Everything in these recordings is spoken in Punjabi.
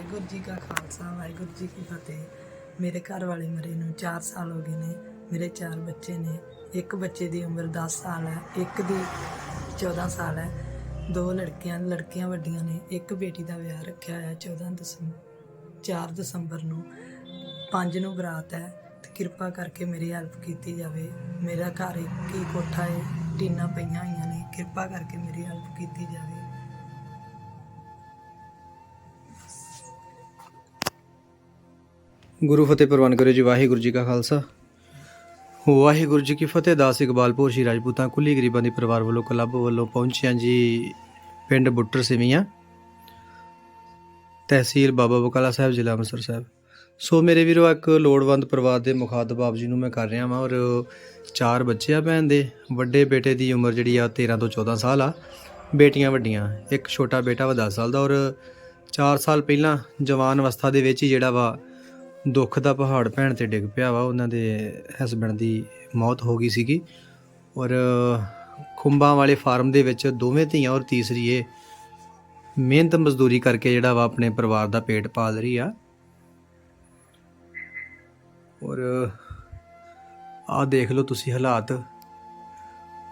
ਵਾਹਿਗੁਰੂ ਜੀ ਕਾ ਖਾਲਸਾ, ਵਾਹਿਗੁਰੂ ਜੀ ਕੀ ਫਤਿਹ। ਮੇਰੇ ਘਰ ਵਾਲੇ ਮਰੇ ਨੂੰ 4 ਸਾਲ ਹੋ ਗਏ ਨੇ, ਮੇਰੇ ਚਾਰ ਬੱਚੇ ਨੇ। ਇੱਕ ਬੱਚੇ ਦੀ ਉਮਰ 10 ਸਾਲ ਹੈ, ਇੱਕ ਦੀ 14 ਸਾਲ ਹੈ। ਦੋ ਲੜਕੀਆਂ ਲੜਕੀਆਂ ਵੱਡੀਆਂ ਨੇ, ਇੱਕ ਬੇਟੀ ਦਾ ਵਿਆਹ ਰੱਖਿਆ ਹੋਇਆ 14 ਦਸੰਬਰ 4 ਦਸੰਬਰ ਨੂੰ। 5 ਨੂੰ ਬਰਾਤ ਹੈ, ਤੇ ਕਿਰਪਾ ਕਰਕੇ ਮੇਰੀ ਹੈਲਪ ਕੀਤੀ ਜਾਵੇ। ਮੇਰਾ ਘਰ ਇੱਕ ਹੀ ਕੋਠਾ ਹੈ ਟੀਨਾਂ ਪਈਆਂ ਹੋਈਆਂ ਨੇ, ਕਿਰਪਾ ਕਰਕੇ ਮੇਰੀ ਹੈਲਪ ਕੀਤੀ ਜਾਵੇ। ਗੁਰੂ ਫਤਿਹ ਪ੍ਰਵਾਨ ਕਰਿਓ ਜੀ, ਵਾਹਿਗੁਰੂ ਜੀ ਕਾ ਖਾਲਸਾ। ਵਾਹਿਗੁਰੂ ਜੀ ਕੀ ਫਤਿਹ, ਦਾਸ ਇਕਬਾਲਪੁਰ ਸ਼੍ਰੀ ਰਾਜਪੂਤਾਂ, ਕੁੱਲੀ ਗਰੀਬਾਂ ਦੀ ਪਰਿਵਾਰ ਵੱਲੋਂ ਕਲੱਬ ਵੱਲੋਂ ਪਹੁੰਚਿਆ ਜੀ, ਪਿੰਡ ਬੁੱਟਰ ਸਿਵੀਆਂ। ਤਹਿਸੀਲ ਬਾਬਾ ਬਕਾਲਾ ਸਾਹਿਬ, ਜ਼ਿਲ੍ਹਾ ਅੰਮ੍ਰਿਤਸਰ ਸਾਹਿਬ। ਸੋ ਮੇਰੇ ਵੀਰੋ, ਇੱਕ ਲੋੜਵੰਦ ਪਰਿਵਾਰ ਦੇ ਮੁਖਾਤਬ ਆਪ ਜੀ ਨੂੰ ਮੈਂ ਕਰ ਰਿਹਾ ਹਾਂ ਔਰ ਚਾਰ ਬੱਚੇ ਆ ਭੈਣ ਦੇ। ਵੱਡੇ ਬੇਟੇ ਦੀ ਉਮਰ ਜਿਹੜੀ ਆ 13 ਤੋਂ 14 ਸਾਲ ਆ। ਬੇਟੀਆਂ ਵੱਡੀਆਂ, ਇੱਕ ਛੋਟਾ ਬੇਟਾ ਵਾ 10 ਸਾਲ ਦਾ ਔਰ 4 ਸਾਲ ਪਹਿਲਾਂ ਜਵਾਨ ਅਵਸਥਾ ਦੇ ਵਿੱਚ ਹੀ ਜਿਹੜਾ ਵਾ ਦੁੱਖ ਦਾ ਪਹਾੜ ਭੈਣ ਤੇ ਡਿੱਗ ਪਿਆ ਵਾ, ਉਹਨਾਂ ਦੇ ਹਸਬੰਡ ਦੀ ਮੌਤ ਹੋ ਗਈ ਸੀਗੀ। ਔਰ ਖੁੰਬਾਂ ਵਾਲੇ ਫਾਰਮ ਦੇ ਵਿੱਚ ਦੋਵੇਂ ਧੀਆਂ ਔਰ ਤੀਸਰੀ ਇਹ ਮਿਹਨਤ ਮਜ਼ਦੂਰੀ ਕਰਕੇ ਜਿਹੜਾ ਵਾ ਆਪਣੇ ਪਰਿਵਾਰ ਦਾ ਪੇਟ ਪਾਲ ਰਹੀ ਆ। ਔਰ ਆਹ ਦੇਖ ਲਓ ਤੁਸੀਂ ਹਾਲਾਤ।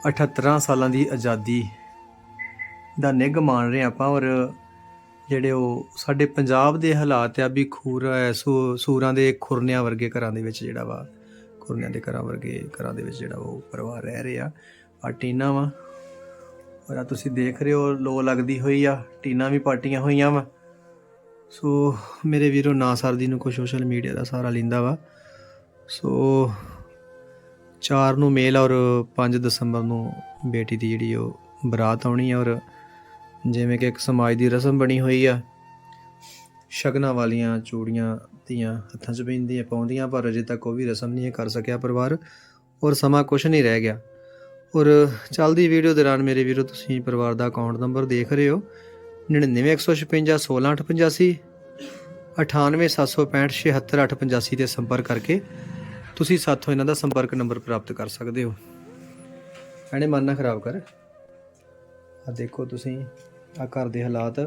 78 ਸਾਲਾਂ ਦੀ ਆਜ਼ਾਦੀ ਦਾ ਨਿੱਘ ਮਾਣ ਰਹੇ ਆਪਾਂ ਔਰ ਜਿਹੜੇ ਉਹ ਸਾਡੇ ਪੰਜਾਬ ਦੇ ਹਾਲਾਤ ਆ ਵੀ ਖੂਰ ਸੂ ਸੂਰਾਂ ਦੇ ਖੁਰਨਿਆਂ ਵਰਗੇ ਘਰਾਂ ਦੇ ਵਿੱਚ ਜਿਹੜਾ ਵਾ, ਖੁਰਨਿਆਂ ਦੇ ਘਰਾਂ ਵਰਗੇ ਘਰਾਂ ਦੇ ਵਿੱਚ ਜਿਹੜਾ ਵਾ ਉਹ ਪਰਿਵਾਰ ਰਹਿ ਰਹੇ। ਆ ਆ ਟੀਨਾ ਵਾ। ਔਰ ਆ ਤੁਸੀਂ ਦੇਖ ਰਹੇ ਹੋ, ਲੋ ਲੱਗਦੀ ਹੋਈ ਆ, ਟੀਨਾ ਵੀ ਪਾਟੀਆਂ ਹੋਈਆਂ ਵਾ। ਸੋ ਮੇਰੇ ਵੀਰੋ, ਨਾ ਸਰਦੀ ਨੂੰ ਕੋਈ ਸੋਸ਼ਲ ਮੀਡੀਆ ਦਾ ਸਹਾਰਾ ਲਿੰਦਾ ਵਾ। ਸੋ 4 ਨੂੰ ਮੇਲ ਔਰ 5 ਦਸੰਬਰ ਨੂੰ ਬੇਟੀ ਦੀ ਜਿਹੜੀ ਉਹ ਬਰਾਤ ਆਉਣੀ ਆ ਔਰ ਜਿਵੇਂ ਕਿ ਇੱਕ ਸਮਾਜ ਦੀ ਰਸਮ ਬਣੀ ਹੋਈ ਆ। ਸ਼ਗਨਾਂ ਵਾਲੀਆਂ ਚੂੜੀਆਂ ਧੀਆਂ ਹੱਥਾਂ 'ਚ ਪੈਂਦੀਆਂ ਪਾਉਂਦੀਆਂ, ਪਰ ਅਜੇ ਤੱਕ ਉਹ ਵੀ ਰਸਮ ਨਹੀਂ ਕਰ ਸਕਿਆ ਪਰਿਵਾਰ ਔਰ ਸਮਾਂ ਕੁਝ ਨਹੀਂ ਰਹਿ ਗਿਆ। ਔਰ ਚੱਲਦੀ ਵੀਡੀਓ ਦੌਰਾਨ ਮੇਰੇ ਵੀਰੋ, ਤੁਸੀਂ ਪਰਿਵਾਰ ਦਾ ਅਕਾਊਂਟ ਨੰਬਰ ਦੇਖ ਰਹੇ ਹੋ। 9915516885 9876576885 ਤੇ ਸੰਪਰਕ ਕਰਕੇ ਤੁਸੀਂ ਸਾਥੋਂ ਇਹਨਾਂ ਦਾ ਸੰਪਰਕ ਨੰਬਰ ਪ੍ਰਾਪਤ ਕਰ ਸਕਦੇ ਹੋ। ਐਨੇ ਮਨ ਨਾ ਖਰਾਬ ਕਰ। ਆ ਦੇਖੋ ਤੁਸੀਂ ਆ ਘਰ ਦੇ ਹਾਲਾਤ।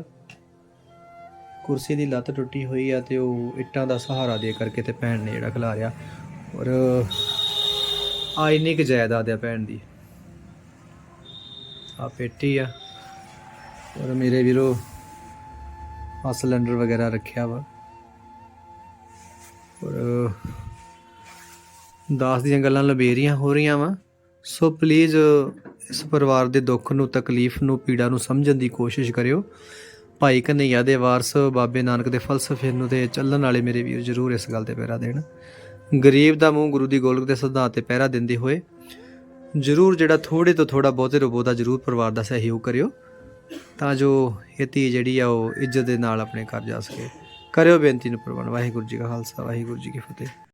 ਕੁਰਸੀ ਦੀ ਲੱਤ ਟੁੱਟੀ ਹੋਈ ਆ ਤੇ ਉਹ ਇੱਟਾਂ ਦਾ ਸਹਾਰਾ ਦੇ ਕਰਕੇ ਤੇ ਭੈਣ ਨੇ ਜਿਹੜਾ ਖਿਲਾਰਿਆ ਔਰ ਆ ਇੰਨੀ ਕੁ ਜਾਇਦਾਦ ਆ ਭੈਣ ਦੀ। ਆ ਪੇਟੀ ਆ। ਔਰ ਮੇਰੇ ਵੀਰੋ ਆ ਸਿਲੰਡਰ ਵਗੈਰਾ ਰੱਖਿਆ ਵਾ। ਔਰ ਦਾਸ ਦੀਆਂ ਗੱਲਾਂ ਲਬੇਰੀਆਂ ਹੋ ਰਹੀਆਂ ਵਾ। ਸੋ ਪਲੀਜ਼ ਇਸ ਪਰਿਵਾਰ ਦੇ ਦੁੱਖ ਨੂੰ, ਤਕਲੀਫ ਨੂੰ, ਪੀੜਾ ਨੂੰ ਸਮਝਣ ਦੀ ਕੋਸ਼ਿਸ਼ ਕਰਿਓ। ਭਾਈ ਕਨਈਆ ਦੇ ਵਾਰਸ ਬਾਬੇ ਨਾਨਕ ਦੇ ਫਲਸਫੇ ਨੂੰ ਤੇ ਚੱਲਣ ਵਾਲੇ ਮੇਰੇ ਵੀਰ ਜ਼ਰੂਰ ਇਸ ਗੱਲ ਤੇ ਪਹਿਰਾ ਦੇਣ। ਗਰੀਬ ਦਾ ਮੂੰਹ ਗੁਰੂ ਦੀ ਗੋਲਕ ਦੇ ਸਿਧਾਂਤ ਤੇ ਪਹਿਰਾ ਦਿੰਦੇ ਹੋਏ ਜ਼ਰੂਰ ਜਿਹੜਾ ਥੋੜੇ ਤੋਂ ਥੋੜਾ ਬਹੁਤੇ ਰੋਬੋ ਦਾ ਜ਼ਰੂਰ ਪਰਿਵਾਰ ਦਾ ਸਹਿਯੋਗ ਕਰਿਓ, ਤਾਂ ਜੋ ਇਹ ਧੀ ਜਿਹੜੀ ਆ ਉਹ ਇੱਜ਼ਤ ਦੇ ਨਾਲ ਆਪਣੇ ਘਰ ਜਾ ਸਕੇ। ਕਰਿਓ ਬੇਨਤੀ ਨੂੰ ਪ੍ਰਵਾਨ। ਵਾਹਿਗੁਰੂ ਜੀ ਕਾ ਖਾਲਸਾ, ਵਾਹਿਗੁਰੂ ਜੀ ਕੀ ਫਤਿਹ।